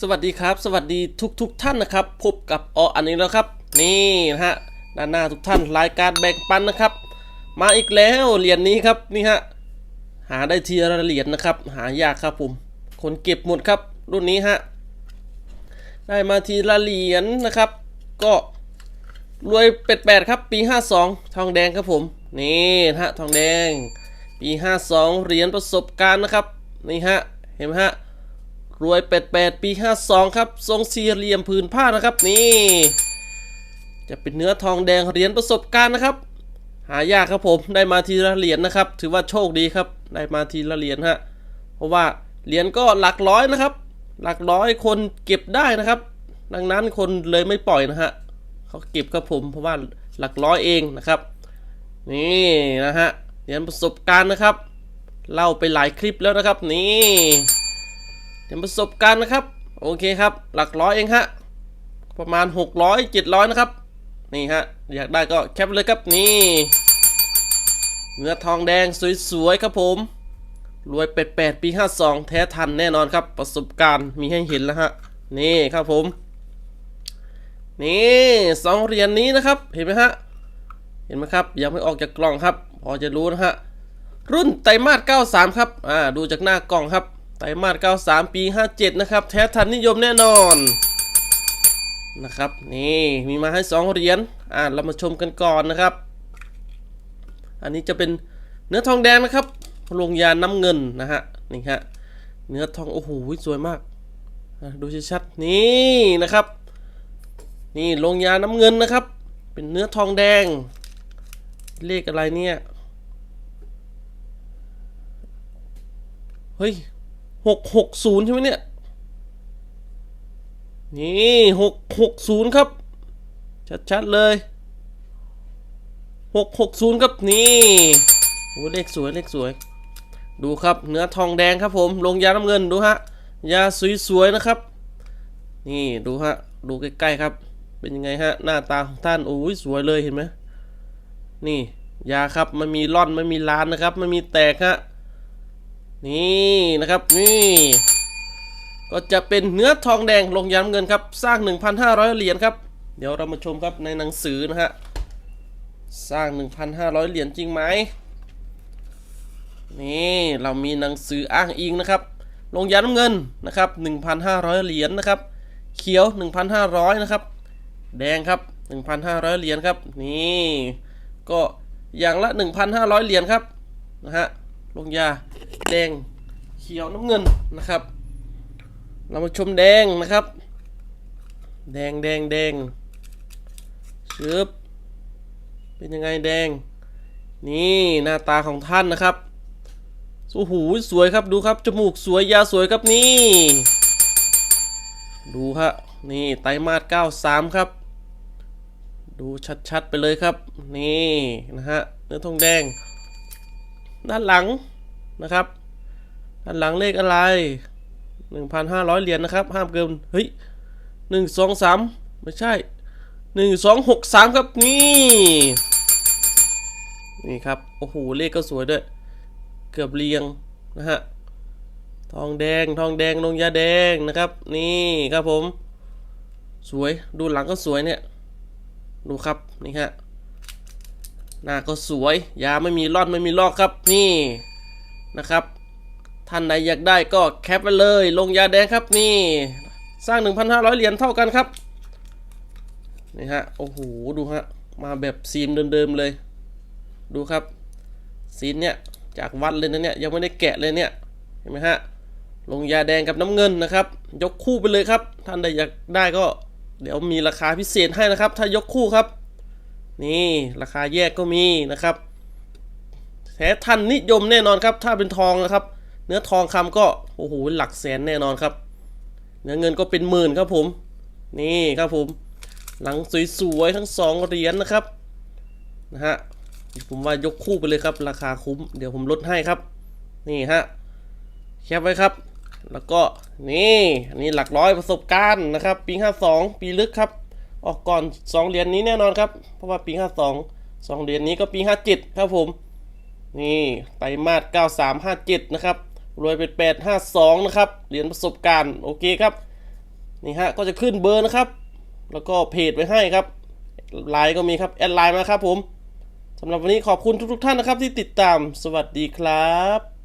สวัสดีครับ สวัสดีทุกทุกๆท่านนะครับ พบกับออันนี้แล้วครับ นี่นะฮะด้านหน้าทุกท่านรายการแบ่งปันนะครับ มาอีกแล้วเหรียญนี้ครับนี่ฮะหาได้ทีละเหรียญนะครับ หายากครับผมคนเก็บหมดครับ รุ่นนี้ฮะได้มาทีละเหรียญนะครับ ก็รวยเป็ดแปดครับ ปี 52 ทองแดงครับผมนี่นะฮะทองแดง ปี 52เหรียญประสบการณ์นะครับนี่ฮะเห็นไหมฮะ รวยเป็ดแปดปี 52 ครับ ทรงสี่เหลี่ยมผืนผ้านะครับนี่ จะเป็นเนื้อทองแดงเหรียญประสบการณ์นะครับ หายากครับผมได้มาทีละเหรียญนะครับ ถือว่าโชคดีครับ ได้มาทีละเหรียญฮะเพราะว่าเหรียญก็หลักร้อยนะครับ หลักร้อยคนเก็บได้นะครับ ดังนั้นคนเลยไม่ปล่อยนะฮะเขาเก็บครับผมเพราะว่าหลักร้อยเองนะครับ นี่นะฮะเหรียญประสบการณ์นะครับเล่าไปหลายคลิปแล้วนะครับนี่ เดี๋ยวประสบการณ์นะครับ โอเคครับ หลักร้อยเองฮะ ประมาณ 600 700 นะครับ นี่ฮะ อยากได้ก็แคปเลยครับนี่ เนื้อทองแดงสวยๆครับผม รวยเป็ดแปดปี 52 แท้ทันแน่นอนครับ ประสบการณ์มีให้เห็นแล้วฮะ นี่ครับผม นี่สองเหรียญนี้นะครับ เห็นไหมฮะ เห็นไหมครับ ยังไม่ออกจากกล่องครับ พอจะรู้นะฮะ รุ่นไตรมาส 93 ครับ อ่า ดูจากหน้ากล่องครับ ไตรมาส93 ปี 57 นะครับ แท้ทันนิยมแน่นอนนะครับ นี่มีมาให้ 2 เหรียญอ่าเรามาชมกันก่อนนะครับ อันนี้จะเป็นเนื้อทองแดงนะครับลงยาน้ำเงินนะฮะนี่ฮะเนื้อทองโอ้โหสวยมากดูชัดๆนี่นะครับ นี่ลงยาน้ำเงินนะครับ เป็นเนื้อทองแดง เลขอะไรเนี่ยเฮ้ย หกหกศูนย์ใช่ไหมเนี่ย นี่หกหกศูนย์ครับ ชัดๆเลยหกหกศูนย์ครับนี่โอ้เลขสวยเลขสวย ดูครับเนื้อทองแดงครับผม ลงยาน้ำเงินดูฮะ ยาสวยๆนะครับ นี่ดูฮะ ดูใกล้ๆครับ เป็นยังไงฮะ หน้าตาของท่านโอ้ยสวยเลยเห็นไหมนี่ ยาครับไม่มีร่อนไม่มีล้านนะครับไม่มีแตกฮะ นี่นะครับนี่ก็จะเป็นเนื้อทองแดงลงยันเงินครับ สร้าง 1,500 เหรียญครับ เดี๋ยวเรามาชมครับในหนังสือนะฮะสร้าง 1,500 เหรียญจริงไหมนี่เรามีหนังสืออ้างอิงนะครับ ลงยันเงินนะครับ 1,500 เหรียญนะครับ เขียว 1,500 นะครับ แดงครับ 1,500 เหรียญครับ นี่ ก็อย่างละ 1,500 เหรียญครับนะฮะลงยา แดงเขียวน้ำเงินนะครับ เรามาชมแดงนะครับ แดงแดงแดงชึบเป็นยังไงแดง นี่หน้าตาของท่านนะครับโอ้โหสวยครับดูครับจมูกสวยยาสวยครับนี่ ดูฮะนี่ไตรมาส93 ครับ ดูชัดๆไปเลยครับ นี่นะฮะเนื้อทองแดง ด้านหลังนะครับ ด้านหลังเลขอะไร1,500เหรียญนะครับ ห้ามเกิน เฮ้ย1 2 3ไม่ใช่1 2 6 3ครับนี่ นี่ครับ โอ้โห เลขก็สวยด้วย เกือบเรียงนะฮะ ทองแดง ทองแดงลงยาแดงนะครับ นี่ครับผม สวย ดูหลังก็สวยเนี่ย ดูครับ นี่ฮะ หน้าก็สวย ยาไม่มีรอนไม่มีลอกครับ นี่นะครับ ท่านใดอยากได้ก็แคปไปเลย ลงยาแดงครับนี่ สร้าง 1,500 เหรียญเท่ากันครับ นี่ฮะ โอ้โห ดูฮะ มาแบบซีมเดิมๆเลย ดูครับ ซีนเนี่ยจากวัดเลยนะเนี่ย ยังไม่ได้แกะเลยเนี่ย เห็นไหมฮะ ลงยาแดงกับน้ำเงินนะครับ ยกคู่ไปเลยครับ ท่านใดอยากได้ก็ เดี๋ยวมีราคาพิเศษให้นะครับ ถ้ายกคู่ครับ นี่ราคาแยกก็มีนะครับแท้ทันนิยมแน่นอนครับ ถ้าเป็นทองนะครับ เนื้อทองคำก็โอ้โหหลักแสนแน่นอนครับ เนื้อเงินก็เป็นหมื่นครับผม นี่ครับผม หลังสวยๆทั้งสองเหรียญนะครับนะฮะผมว่ายกคู่ไปเลยครับ ราคาคุ้มเดี๋ยวผมลดให้ครับ นี่ฮะแคปไว้ครับ แล้วก็นี่อันนี้หลักร้อยประสบการณ์นะครับปี52 ปีลึกครับ ออกก่อน 2 เหรียญนี้แน่นอนครับ เพราะว่าปี 52 2 เหรียญนี้ก็ปี 57 ครับผม นี่ไตรมาส9357 นะครับ รวยเป็น852นะครับเหรียญประสบการณ์โอเคครับนี่ฮะก็จะขึ้นเบอร์นะครับ แล้วก็เพจไว้ให้ครับไลน์ก็มีครับแอดไลน์มาครับผมสำหรับวันนี้ขอบคุณทุกๆท่านนะครับที่ติดตามสวัสดีครับ